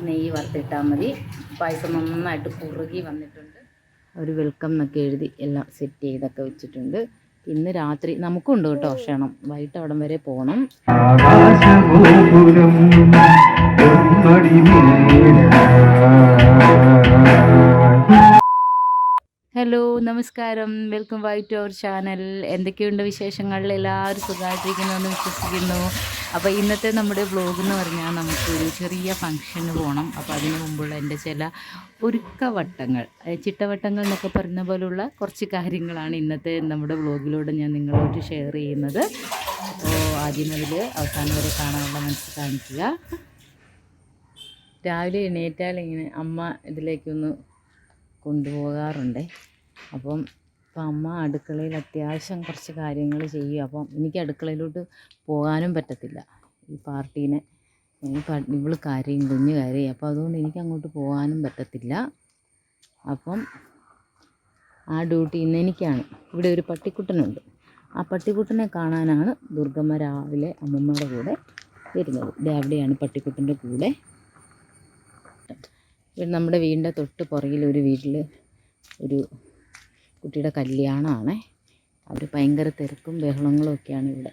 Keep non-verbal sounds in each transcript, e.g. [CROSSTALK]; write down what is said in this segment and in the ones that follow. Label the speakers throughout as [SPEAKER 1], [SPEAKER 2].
[SPEAKER 1] കുറച്ച് നെയ്യ് വറുത്തിട്ടാൽ മതി. പായസം നന്നായിട്ട് കുറുകി വന്നിട്ടുണ്ട്. ഒരു വെൽക്കം എന്നൊക്കെ എഴുതി എല്ലാം സെറ്റ് ചെയ്തൊക്കെ വെച്ചിട്ടുണ്ട്. ഇന്ന് രാത്രി നമുക്കുണ്ട് കേട്ടോ ക്ഷണം. വൈകിട്ട് അവിടം വരെ പോകണം ഹലോ നമസ്കാരം. Welcome back to our channel. എന്തൊക്കെയുണ്ട് വിശേഷങ്ങളിൽ എല്ലാവരും സുഖമായിട്ടിരിക്കുന്നുവെന്ന് വിശ്വസിക്കുന്നു. അപ്പോൾ ഇന്നത്തെ നമ്മുടെ വ്ലോഗ് എന്ന് പറഞ്ഞാൽ നമുക്കൊരു ചെറിയ ഫംഗ്ഷന് പോകണം അപ്പോൾ അതിന് മുമ്പുള്ള എന്റെ ചില ഒരുക്കവട്ടങ്ങൾ. ചിട്ടവട്ടങ്ങൾ എന്നൊക്കെ പറയുന്ന പോലുള്ള കുറച്ച് കാര്യങ്ങളാണ് ഇന്നത്തെ നമ്മുടെ വ്ലോഗിലൂടെ ഞാൻ നിങ്ങളോട് ഷെയർ ചെയ്യുന്നത്. അപ്പോൾ ആദ്യം മുതൽ അവസാനം വരെ കാണാനുള്ള മനസ്സ് കാണിക്കുക. രാവിലെ എണീറ്റാൽ ഇങ്ങനെ അമ്മ ഇതിലേക്കൊന്ന് കൊണ്ടുപോകാറുണ്ട്. അപ്പം ഇപ്പം അമ്മ അടുക്കളയിൽ അത്യാവശ്യം കുറച്ച് കാര്യങ്ങൾ ചെയ്യും. അപ്പം എനിക്ക് അടുക്കളയിലോട്ട് പോകാനും പറ്റത്തില്ല. ഈ പാർട്ടീനെ ഇവൾ കരയും കുഞ്ഞ് കരയും. അപ്പോൾ അതുകൊണ്ട് എനിക്ക് അങ്ങോട്ട് പോകാനും പറ്റത്തില്ല. അപ്പം ആ ഡ്യൂട്ടി ഇന്ന് എനിക്കാണ്. ഇവിടെ ഒരു പട്ടിക്കുട്ടനുണ്ട്. ആ പട്ടിക്കുട്ടനെ കാണാനാണ് ദുർഗമ്മ രാവിലെ അമ്മമ്മയുടെ കൂടെ വരുന്നത്. അവിടെയാണ് പട്ടിക്കുട്ടന്റെ കൂടെ. നമ്മുടെ വീടിന്റെ തൊട്ട് പുറകിൽ ഒരു വീട്ടിൽ ഒരു കുട്ടിയുടെ കല്യാണമാണ്. അവർ ഭയങ്കര തിരക്കും ബഹളങ്ങളും ഒക്കെയാണ് ഇവിടെ.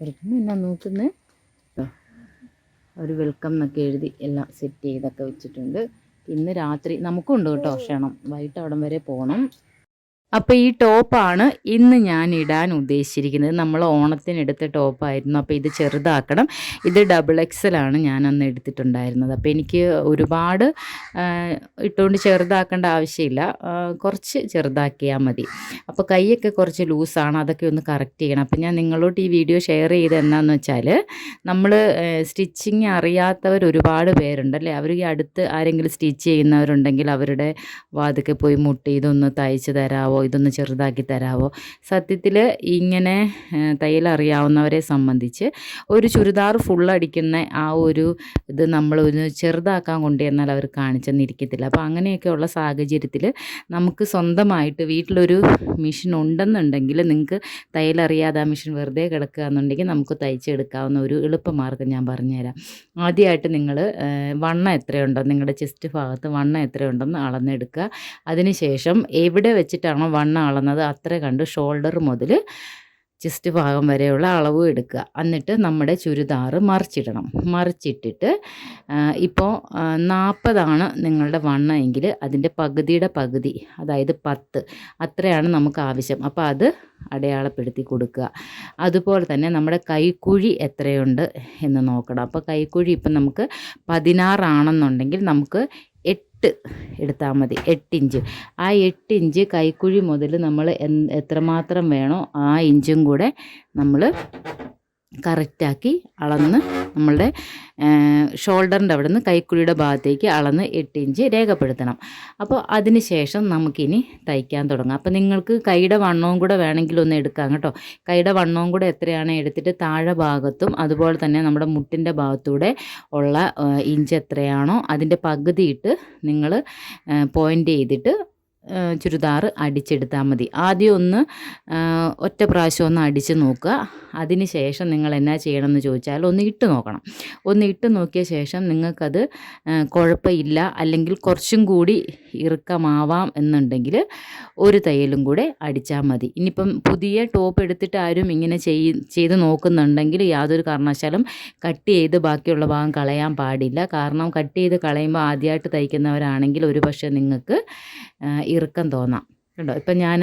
[SPEAKER 1] തിരക്കും എന്നാ നോക്കുന്നത് ഒരു വെൽക്കം എന്നൊക്കെ എഴുതി എല്ലാം സെറ്റ് ചെയ്തൊക്കെ വെച്ചിട്ടുണ്ട്. ഇന്ന് രാത്രി നമുക്കുണ്ട് കേട്ടോ ക്ഷണം. വൈകിട്ട് അവിടം വരെ പോകണം അപ്പോൾ ഈ ടോപ്പാണ് ഇന്ന് ഞാൻ ഇടാൻ ഉദ്ദേശിച്ചിരിക്കുന്നത്. നമ്മൾ ഓണത്തിന് എടുത്ത ടോപ്പായിരുന്നു. അപ്പോൾ ഇത് ചെറുതാക്കണം. ഇത് ഡബിൾ എക്സലാണ് ഞാൻ അന്ന് എടുത്തിട്ടുണ്ടായിരുന്നത്. അപ്പോൾ എനിക്ക് ഒരുപാട് ഇട്ടുകൊണ്ട് ചെറുതാക്കേണ്ട ആവശ്യമില്ല. കുറച്ച് ചെറുതാക്കിയാൽ മതി. അപ്പോൾ കൈയൊക്കെ കുറച്ച് ലൂസാണ്. അതൊക്കെ ഒന്ന് കറക്റ്റ് ചെയ്യണം. അപ്പോൾ ഞാൻ നിങ്ങളോട്ട് ഈ വീഡിയോ ഷെയർ ചെയ്ത് എന്താന്ന് വെച്ചാൽ നമ്മൾ സ്റ്റിച്ചിങ് അറിയാത്തവർ ഒരുപാട് പേരുണ്ടല്ലേ അവർ ഈ അടുത്ത് ആരെങ്കിലും സ്റ്റിച്ച് ചെയ്യുന്നവരുണ്ടെങ്കിൽ അവരുടെ വാതിക്കെ പോയി മുട്ടി ഇതൊന്ന് തയ്ച്ച് തരാവോ? ഇതൊന്ന് ചെറുതാക്കി തരാവോ? സത്യത്തിൽ ഇങ്ങനെ തയ്യലറിയാവുന്നവരെ സംബന്ധിച്ച് ഒരു ചുരിദാർ ഫുൾ അടിക്കുന്ന ആ ഒരു ഇത് നമ്മൾ ഒന്ന് ചെറുതാക്കാൻ കൊണ്ടുവന്നാൽ അവർ കാണിച്ചെന്നിരിക്കത്തില്ല. അപ്പോൾ അങ്ങനെയൊക്കെയുള്ള സാഹചര്യത്തിൽ നമുക്ക് സ്വന്തമായിട്ട് വീട്ടിലൊരു മെഷീൻ ഉണ്ടെന്നുണ്ടെങ്കിൽ നിങ്ങൾക്ക് തയ്യലറിയാതെ ആ മെഷീൻ വെറുതെ കിടക്കുക എന്നുണ്ടെങ്കിൽ നമുക്ക് തയ്ച്ചെടുക്കാവുന്ന ഒരു എളുപ്പമാർഗം ഞാൻ പറഞ്ഞുതരാം. ആദ്യമായിട്ട് നിങ്ങൾ വണ്ണം എത്രയുണ്ടോ? നിങ്ങളുടെ ചെസ്റ്റ് ഭാഗത്ത് വണ്ണം എത്രയുണ്ടെന്ന് അളന്നെടുക്കുക. അതിനുശേഷം എവിടെ വെച്ചിട്ടാണോ വണ്ണം അളന്നത് അത്ര കണ്ട് ഷോൾഡർ മുതൽ ചെസ്റ്റ് ഭാഗം വരെയുള്ള അളവ് എടുക്കുക. എന്നിട്ട് നമ്മുടെ ചുരിദാർ മറിച്ചിടണം. മറിച്ചിട്ടിട്ട് ഇപ്പോൾ നാൽപ്പതാണ് നിങ്ങളുടെ വണ്ണം എങ്കിൽ അതിന്റെ പകുതിയുടെ പകുതി അതായത് പത്ത് അത്രയാണ് നമുക്ക് ആവശ്യം. അപ്പോൾ അത് അടയാളപ്പെടുത്തി കൊടുക്കുക. അതുപോലെ തന്നെ നമ്മുടെ കൈക്കുഴി എത്രയുണ്ട് എന്ന് നോക്കണം. അപ്പോൾ കൈക്കുഴി ഇപ്പം നമുക്ക് പതിനാറാണെന്നുണ്ടെങ്കിൽ നമുക്ക് എട്ട് എടുത്താൽ മതി. എട്ടിഞ്ച്. ആ എട്ടിഞ്ച് കൈക്കുഴി മുതൽ നമ്മൾ എത്രമാത്രം വേണോ ആ ഇഞ്ചും കൂടെ നമ്മൾ കറക്റ്റാക്കി അളന്ന് നമ്മളുടെ ഷോൾഡറിന്റെ അവിടെ നിന്ന് കൈക്കുഴിയുടെ ഭാഗത്തേക്ക് അളന്ന് എട്ട് ഇഞ്ച് രേഖപ്പെടുത്തണം. അപ്പോൾ അതിന് ശേഷം നമുക്കിനി തയ്ക്കാൻ തുടങ്ങാം. അപ്പോൾ നിങ്ങൾക്ക് കൈയുടെ വണ്ണവും കൂടെ വേണമെങ്കിൽ ഒന്ന് എടുക്കാം കേട്ടോ. കൈയുടെ വണ്ണവും കൂടെ എത്രയാണ്? എടുത്തിട്ട് താഴെ ഭാഗത്തും അതുപോലെ തന്നെ നമ്മുടെ മുട്ടിന്റെ ഭാഗത്തൂടെ ഉള്ള ഇഞ്ച് എത്രയാണോ അതിന്റെ പകുതിയിട്ട് നിങ്ങൾ പോയിന്റ് ചെയ്തിട്ട് ചുരിദാർ അടിച്ചെടുത്താൽ മതി. ആദ്യം ഒന്ന് ഒറ്റ പ്രാവശ്യം ഒന്ന് അടിച്ച് നോക്കുക. അതിന് ശേഷം നിങ്ങൾ എന്നാ ചെയ്യണമെന്ന് ചോദിച്ചാൽ ഒന്ന് ഇട്ട് നോക്കണം. ഒന്ന് ഇട്ട് നോക്കിയ ശേഷം നിങ്ങൾക്കത് കുഴപ്പമില്ല അല്ലെങ്കിൽ കുറച്ചും കൂടി ഇറുക്കമാവാം എന്നുണ്ടെങ്കിൽ ഒരു തയ്യലും കൂടെ അടിച്ചാൽ മതി. ഇനിയിപ്പം പുതിയ ടോപ്പ് എടുത്തിട്ട് ആരും ഇങ്ങനെ ചെയ് ചെയ്ത് നോക്കുന്നുണ്ടെങ്കിൽ യാതൊരു കാരണവശാലും കട്ട് ചെയ്ത് ബാക്കിയുള്ള ഭാഗം കളയാൻ പാടില്ല. കാരണം കട്ട് ചെയ്ത് കളയുമ്പോൾ ആദ്യമായിട്ട് തയ്ക്കുന്നവരാണെങ്കിൽ ഒരു പക്ഷേ നിങ്ങൾക്ക് ഇറുക്കം തോന്നാം. കേട്ടോ ഇപ്പം ഞാൻ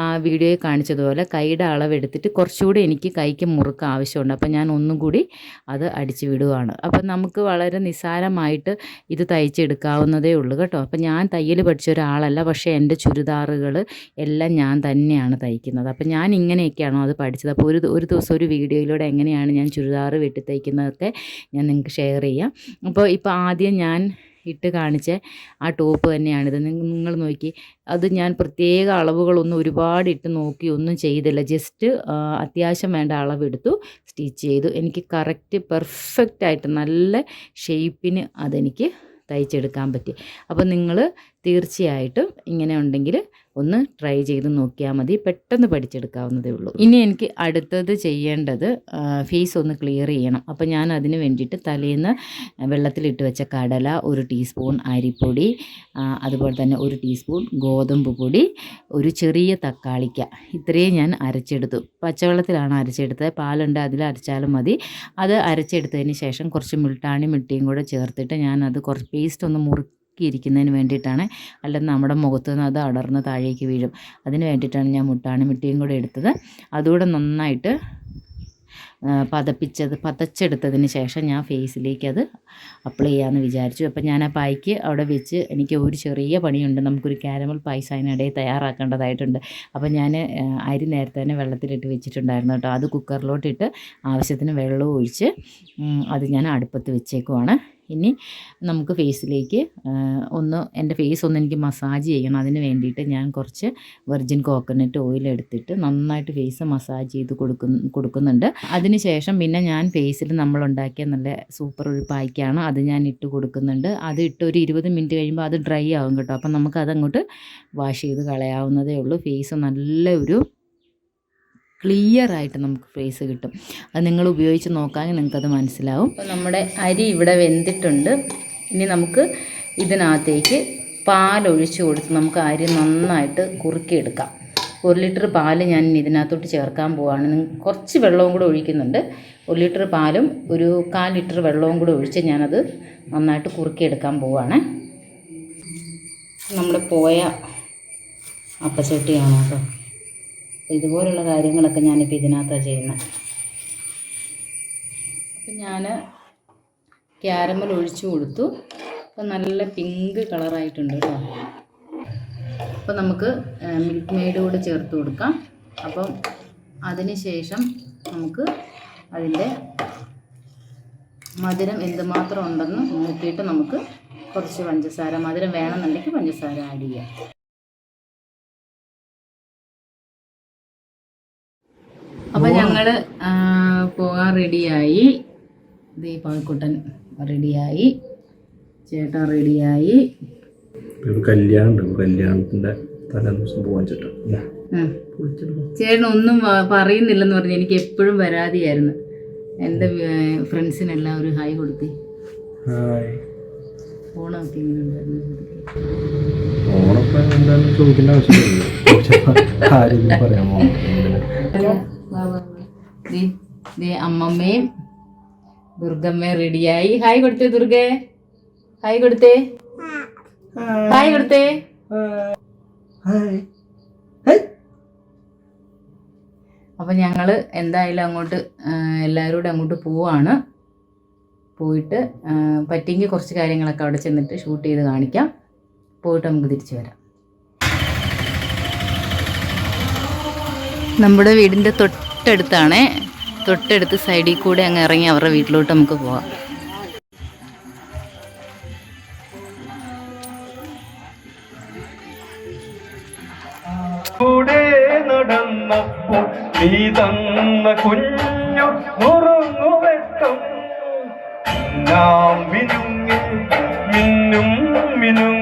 [SPEAKER 1] ആ വീഡിയോയിൽ കാണിച്ചതുപോലെ കൈയുടെ അളവെടുത്തിട്ട് കുറച്ചുകൂടി എനിക്ക് കൈക്ക് മുറുക്ക് ആവശ്യമുണ്ട്. അപ്പം ഞാൻ ഒന്നും കൂടി അത് അടിച്ച് വിടുവാണ്. അപ്പം നമുക്ക് വളരെ നിസ്സാരമായിട്ട് ഇത് തയ്ച്ചെടുക്കാവുന്നതേ ഉള്ളൂ കേട്ടോ. അപ്പം ഞാൻ തയ്യൽ പഠിച്ച ഒരാളല്ല പക്ഷേ എന്റെ ചുരിദാറുകൾ എല്ലാം ഞാൻ തന്നെയാണ് തയ്ക്കുന്നത്. അപ്പം ഞാൻ ഇങ്ങനെയൊക്കെയാണോ അത് പഠിച്ചത്? അപ്പോൾ ഒരു ഒരു ദിവസം ഒരു വീഡിയോയിലൂടെ എങ്ങനെയാണ് ഞാൻ ചുരിദാറ് വെട്ടി തയ്ക്കുന്നതൊക്കെ ഞാൻ നിങ്ങൾക്ക് ഷെയർ ചെയ്യാം. അപ്പോൾ ഇപ്പോൾ ആദ്യം ഞാൻ ഇട്ട് കാണിച്ച ആ ടോപ്പ് തന്നെയാണിത്. നിങ്ങൾ നോക്കി. അത് ഞാൻ പ്രത്യേക അളവുകളൊന്നും ഒരുപാട് ഇട്ട് നോക്കി ഒന്നും ചെയ്തില്ല. ജസ്റ്റ് അത്യാവശ്യം വേണ്ട അളവെടുത്തു സ്റ്റിച്ച് ചെയ്തു. എനിക്ക് കറക്റ്റ് പെർഫെക്റ്റ് ആയിട്ട് നല്ല ഷേപ്പിന് അതെനിക്ക് തയ്ച്ചെടുക്കാൻ പറ്റി. അപ്പോൾ നിങ്ങൾ തീർച്ചയായിട്ടും ഇങ്ങനെ ഉണ്ടെങ്കിൽ ഒന്ന് ട്രൈ ചെയ്ത് നോക്കിയാൽ മതി. പെട്ടെന്ന് പഠിച്ചെടുക്കാവുന്നതേ ഉള്ളൂ. ഇനി എനിക്ക് അടുത്തത് ചെയ്യേണ്ടത് ഫേസ് ഒന്ന് ക്ലിയർ ചെയ്യണം. അപ്പോൾ ഞാൻ അതിന് വേണ്ടിയിട്ട് തലേന്ന് വെള്ളത്തിലിട്ട് വെച്ച കടല ഒരു ടീസ്പൂൺ അരിപ്പൊടി അതുപോലെ തന്നെ ഒരു ടീസ്പൂൺ ഗോതമ്പ് പൊടി ഒരു ചെറിയ തക്കാളിക്ക. ഇത്രയും ഞാൻ അരച്ചെടുത്തു. പച്ചവെള്ളത്തിലാണ് അരച്ചെടുത്തത്. പാലുണ്ട് അതിൽ അരച്ചാലും മതി. അത് അരച്ചെടുത്തതിന് ശേഷം കുറച്ച് മുൾട്ടാണി മിട്ടിയും കൂടെ ചേർത്തിട്ട് ഞാൻ അത് കുറച്ച് പേസ്റ്റ് ഒന്ന് മുറുക്കിയിരിക്കുന്നതിന് വേണ്ടിയിട്ടാണ്. അല്ലെങ്കിൽ നമ്മുടെ മുഖത്ത് നിന്ന് അത് അടർന്ന് താഴേക്ക് വീഴും. അതിന് വേണ്ടിയിട്ടാണ് ഞാൻ മുട്ടാണ് മിട്ടിയും കൂടെ എടുത്തത്. അതുകൂടെ നന്നായിട്ട് പതപ്പിച്ചത് പതച്ചെടുത്തതിന് ശേഷം ഞാൻ ഫേസിലേക്ക് അത് അപ്ലൈ ചെയ്യാമെന്ന് വിചാരിച്ചു. അപ്പം ഞാൻ ആ പായ്ക്ക് അവിടെ വെച്ച് എനിക്ക് ഒരു ചെറിയ പണിയുണ്ട്. നമുക്കൊരു കാരമൽ പായസ അതിനിടയിൽ തയ്യാറാക്കേണ്ടതായിട്ടുണ്ട്. അപ്പം ഞാൻ അരി നേരത്തെ തന്നെ വെള്ളത്തിലിട്ട് വെച്ചിട്ടുണ്ടായിരുന്നു കേട്ടോ. അത് കുക്കറിലോട്ടിട്ട് ആവശ്യത്തിന് വെള്ളം ഒഴിച്ച് അത് ഞാൻ അടുപ്പത്ത് വെച്ചേക്കുവാണ്. ഇനി നമുക്ക് ഫേസിലേക്ക് ഒന്ന് എന്റെ ഫേസ് ഒന്ന് എനിക്ക് മസാജ് ചെയ്യണം. അതിന് വേണ്ടിയിട്ട് ഞാൻ കുറച്ച് വെർജിൻ കോക്കനട്ട് ഓയിൽ എടുത്തിട്ട് നന്നായിട്ട് ഫേസ് മസാജ് ചെയ്ത് കൊടുക്കുന്ന കൊടുക്കുന്നുണ്ട്. അതിന് ശേഷം പിന്നെ ഞാൻ ഫേസിൽ നമ്മൾ ഉണ്ടാക്കിയ നല്ല സൂപ്പർ ഒരു പായ്ക്കാണ്. അത് ഞാൻ ഇട്ട് കൊടുക്കുന്നുണ്ട്. അത് ഇട്ട് ഒരു ഇരുപത് മിനിറ്റ് കഴിയുമ്പോൾ അത് ഡ്രൈ ആകും കേട്ടോ. അപ്പം നമുക്ക് അതങ്ങോട്ട് വാഷ് ചെയ്ത് കളയാവുന്നതേ ഉള്ളൂ. ഫേസ് നല്ല ഒരു ക്ലിയർ ആയിട്ട് നമുക്ക് ഫേസ് കിട്ടും. അത് നിങ്ങൾ ഉപയോഗിച്ച് നോക്കാമെങ്കിൽ നിങ്ങൾക്കത് മനസ്സിലാവും. നമ്മുടെ അരി ഇവിടെ വെന്തിട്ടുണ്ട്. ഇനി നമുക്ക് ഇതിനകത്തേക്ക് പാലൊഴിച്ച് കൊടുത്ത് നമുക്ക് അരി നന്നായിട്ട് കുറുക്കിയെടുക്കാം. ഒരു ലിറ്റർ പാൽ ഞാൻ ഇതിനകത്തോട്ട് ചേർക്കാൻ പോവാണ്. കുറച്ച് വെള്ളവും കൂടെ ഒഴിക്കുന്നുണ്ട്. ഒരു ലിറ്റർ പാലും ഒരു കാൽ ലിറ്റർ വെള്ളവും കൂടെ ഒഴിച്ച് ഞാനത് നന്നായിട്ട് കുറുക്കിയെടുക്കാൻ പോവാണ്. നമ്മുടെ പോയ അപ്പച്ചട്ടിയാണ് കേട്ടോ ഇതുപോലുള്ള കാര്യങ്ങളൊക്കെ ഞാനിപ്പോൾ ഇതിനകത്താണ് ചെയ്യുന്നത് അപ്പം ഞാൻ ക്യാരമൽ ഒഴിച്ചു കൊടുത്തു. അപ്പം നല്ല പിങ്ക് കളറായിട്ടുണ്ട് കേട്ടോ അപ്പോൾ നമുക്ക് മിൽക്ക് മെയ്ഡ് കൂടെ ചേർത്ത് കൊടുക്കാം. അപ്പം അതിന് ശേഷം നമുക്ക് അതിന്റെ മധുരം എന്തുമാത്രം ഉണ്ടെന്ന് നോക്കിയിട്ട് നമുക്ക് കുറച്ച് പഞ്ചസാര മധുരം വേണമെന്നുണ്ടെങ്കിൽ പഞ്ചസാര ആഡ് ചെയ്യാം. അപ്പം ഞങ്ങൾ പോകാൻ റെഡിയായി ദീപാക്കുട്ടൻ റെഡിയായി ചേട്ടൻ റെഡിയായി
[SPEAKER 2] കല്യാണം കല്യാണത്തിന്റെ ചേട്ടാ.
[SPEAKER 1] ചേട്ടൻ ഒന്നും പറയുന്നില്ലെന്ന് പറഞ്ഞു എനിക്ക് എപ്പോഴും പരാതിയായിരുന്നു. എന്റെ ഫ്രണ്ട്സിനെല്ലാം ഒരു ഹായ് കൊടുത്തി. ഇങ്ങനെ ഉണ്ടായിരുന്നു?
[SPEAKER 2] ഓണപ്പ എന്തായാലും ചോദിക്കേണ്ട ആവശ്യമില്ല. [LAUGHS] പറയാമോ?
[SPEAKER 1] അമ്മമ്മയും ദുർഗമ്മയും റെഡിയായി ഹായ് കൊടുത്തേ ദുർഗേ. ഹായ് കൊടുത്തേ. ഹായ് കൊടുത്തേ. അപ്പൊ ഞങ്ങൾ എന്തായാലും അങ്ങോട്ട് എല്ലാവരും കൂടെ അങ്ങോട്ട് പോവാണ്. പോയിട്ട് പറ്റിയെങ്കിൽ കുറച്ച് കാര്യങ്ങളൊക്കെ അവിടെ ചെന്നിട്ട് ഷൂട്ട് ചെയ്ത് കാണിക്കാം. പോയിട്ട് നമുക്ക് തിരിച്ചു വരാം. നമ്മുടെ വീടിന്റെ തൊട്ടടുത്താണ്. തൊട്ടടുത്ത് സൈഡിൽ കൂടെ അങ്ങ് ഇറങ്ങി അവരുടെ വീട്ടിലോട്ട് നമുക്ക് പോവാം.
[SPEAKER 2] നടന്നപ്പോൾ നീ കുഞ്ഞു നുറുങ്ങു നാം മിനുങ്ങി മിന്നും മിനുങ്ങി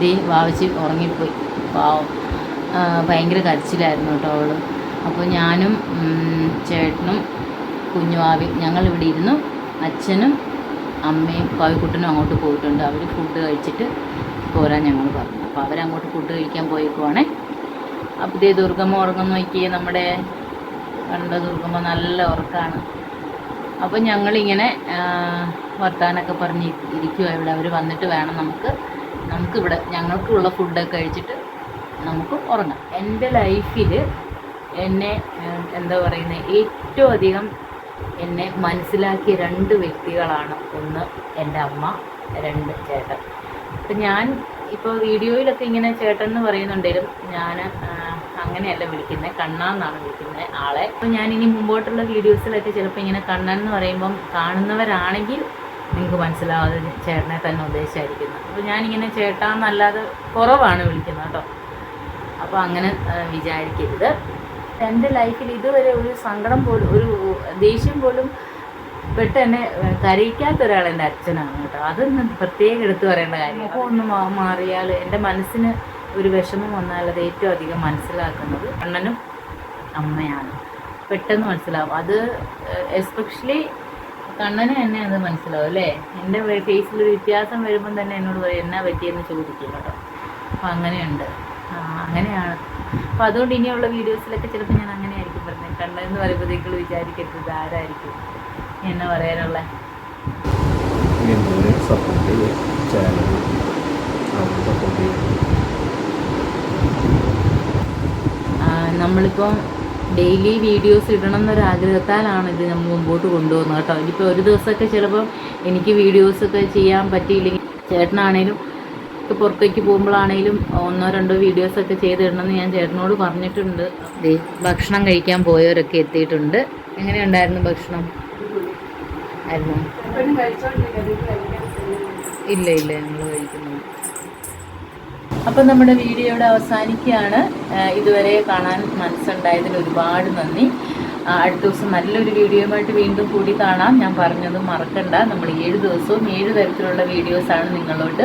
[SPEAKER 1] ദേ വാവച്ചി ഉറങ്ങിപ്പോയി. പാവം. ഭയങ്കര കരച്ചിലായിരുന്നു കേട്ടോ അവൾ. അപ്പോൾ ഞാനും ചേട്ടനും കുഞ്ഞുവാവി ഞങ്ങൾ ഇവിടെ ഇരുന്നു. അച്ഛനും അമ്മയും പാവിക്കുട്ടനും അങ്ങോട്ട് പോയിട്ടുണ്ട്. അവർ ഫുഡ് കഴിച്ചിട്ട് പോരാൻ ഞങ്ങൾ പറഞ്ഞു. അപ്പോൾ അവരങ്ങോട്ട് ഫുഡ് കഴിക്കാൻ പോയിക്കുവാണേ. അപ്പോൾ ഇതേ ദുർഗമ്മ ഉറങ്ങുന്ന നോക്കിയേ നമ്മുടെ കണ്ട ദുർഗമ്മ നല്ല ഉറക്കാണ്. അപ്പോൾ ഞങ്ങളിങ്ങനെ വർത്താനൊക്കെ പറഞ്ഞ് ഇരിക്കുക ഇവിടെ. അവർ വന്നിട്ട് വേണം നമുക്ക് നമുക്കിവിടെ ഞങ്ങൾക്കുള്ള ഫുഡൊക്കെ കഴിച്ചിട്ട് നമുക്ക് ഉറങ്ങാം. എന്റെ ലൈഫിൽ എന്നെ എന്താ പറയുന്നത് ഏറ്റവും അധികം എന്നെ മനസ്സിലാക്കിയ രണ്ട് വ്യക്തികളാണ് ഒന്ന് എന്റെ അമ്മ രണ്ട് ചേട്ടൻ. അപ്പം ഞാൻ ഇപ്പോൾ വീഡിയോയിലൊക്കെ ഇങ്ങനെ ചേട്ടൻ എന്ന് പറയുന്നുണ്ടെങ്കിലും ഞാൻ അങ്ങനെയല്ല വിളിക്കുന്നത് കണ്ണാന്നാണ് വിളിക്കുന്നത് ആളെ. അപ്പോൾ ഞാൻ ഇനി മുമ്പോട്ടുള്ള വീഡിയോസിലൊക്കെ ചിലപ്പോൾ ഇങ്ങനെ കണ്ണൻ എന്ന് പറയുമ്പം കാണുന്നവരാണെങ്കിൽ നിങ്ങൾക്ക് മനസ്സിലാവാതെ ചേട്ടനെ തന്നെ ഉദ്ദേശിച്ചായിരിക്കുന്നത് അപ്പോൾ ഞാനിങ്ങനെ ചേട്ടാന്നല്ലാതെ കുറവാണ് വിളിക്കുന്നത് കേട്ടോ. അപ്പോൾ അങ്ങനെ വിചാരിക്കരുത്. എന്റെ ലൈഫിൽ ഇതുവരെ ഒരു സങ്കടം പോലും ഒരു ദേഷ്യം പോലും പെട്ട് എന്നെ ഏഹ്, കരയിക്കാത്ത ഒരാൾ എന്റെ അച്ഛനാണ് കേട്ടോ. അതൊന്നും പ്രത്യേകം എടുത്തു പറയേണ്ട കാര്യം അപ്പോൾ ഒന്ന് മാറിയാൽ എന്റെ മനസ്സിന് ഒരു വിഷമം വന്നാൽ അത് ഏറ്റവും അധികം മനസ്സിലാക്കുന്നത് അണ്ണനും അമ്മയാണ്. പെട്ടെന്ന് മനസ്സിലാവും. അത് എസ്പെഷ്യലി കണ്ണന് തന്നെ അത് മനസ്സിലാവും അല്ലേ? എന്റെ ഫേസിൽ ഒരു വ്യത്യാസം വരുമ്പം തന്നെ എന്നോട് പറയും എന്നാ പറ്റിയെന്ന് ചോദിക്കും കേട്ടോ. അപ്പം അങ്ങനെയുണ്ട്. ആ, അങ്ങനെയാണ്. അപ്പം അതുകൊണ്ട് ഇനിയുള്ള വീഡിയോസിലൊക്കെ ചിലപ്പോൾ ഞാൻ അങ്ങനെ ആയിരിക്കും പറഞ്ഞത് കണ്ണെന്ന് പറയുമ്പോഴത്തേക്കുള്ള വിചാരിക്കരുത് ആരായിരിക്കും? എന്നാ പറയാനുള്ള?
[SPEAKER 2] നമ്മളിപ്പം സപ്പോർട്ട് സപ്പോർട്ട്
[SPEAKER 1] ഡെയിലി വീഡിയോസ് ഇടണം എന്നൊരാഗ്രഹത്താലാണ് ഇത് നമ്മൾ മുമ്പോട്ട് കൊണ്ടുപോകുന്നത് കേട്ടോ. ഇനിയിപ്പോൾ ഒരു ദിവസമൊക്കെ ചിലപ്പം എനിക്ക് വീഡിയോസൊക്കെ ചെയ്യാൻ പറ്റിയില്ലെങ്കിൽ ചേട്ടനാണേലും പുറത്തേക്ക് പോകുമ്പോഴാണേലും ഒന്നോ രണ്ടോ വീഡിയോസൊക്കെ ചെയ്തിടണമെന്ന് ഞാൻ ചേട്ടനോട് പറഞ്ഞിട്ടുണ്ട്. ഭക്ഷണം കഴിക്കാൻ പോയവരൊക്കെ എത്തിയിട്ടുണ്ട്. എങ്ങനെയുണ്ടായിരുന്നു ഭക്ഷണം? ആയിരുന്നു. ഇല്ല ഇല്ല ഞങ്ങൾ കഴിക്കുന്നു അപ്പം നമ്മുടെ വീഡിയോ ഇവിടെ അവസാനിക്കുകയാണ്. ഇതുവരെ കാണാൻ മനസ്സുണ്ടായതിൽ ഒരുപാട് നന്ദി. അടുത്ത ദിവസം നല്ലൊരു വീഡിയോയുമായിട്ട് വീണ്ടും കൂടി കാണാം. ഞാൻ പറഞ്ഞത് മറക്കണ്ട. നമ്മൾ ഏഴ് ദിവസവും ഏഴ് തരത്തിലുള്ള വീഡിയോസാണ് നിങ്ങളോട്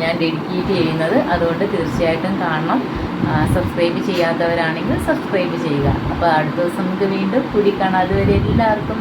[SPEAKER 1] ഞാൻ ഡെഡിക്കേറ്റ് ചെയ്യുന്നത്. അതുകൊണ്ട് തീർച്ചയായിട്ടും കാണണം. സബ്സ്ക്രൈബ് ചെയ്യാത്തവരാണെങ്കിൽ സബ്സ്ക്രൈബ് ചെയ്യുക. അപ്പോൾ അടുത്ത ദിവസം നമുക്ക് വീണ്ടും കൂടി കാണാം. അതുവരെ എല്ലാവർക്കും